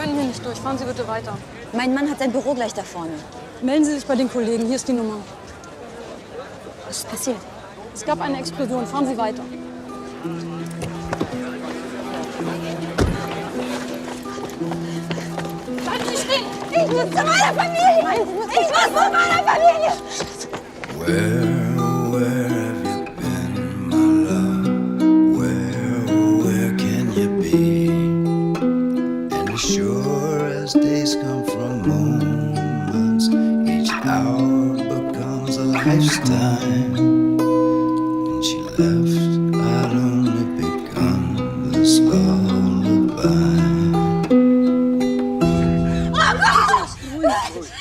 stelle hier nicht durch. Fahren Sie bitte weiter. Mein Mann hat sein Büro gleich da vorne. Melden Sie sich bei den Kollegen. Hier ist die Nummer. Was ist passiert? Es gab eine Explosion. Fahren Sie weiter. Bleiben Sie stehen! Ich muss zu meiner Familie! Ich muss zu meiner Familie! Where, sure as days come from moments, each hour becomes a lifetime. When she left, I'd only become this lullaby. Oh,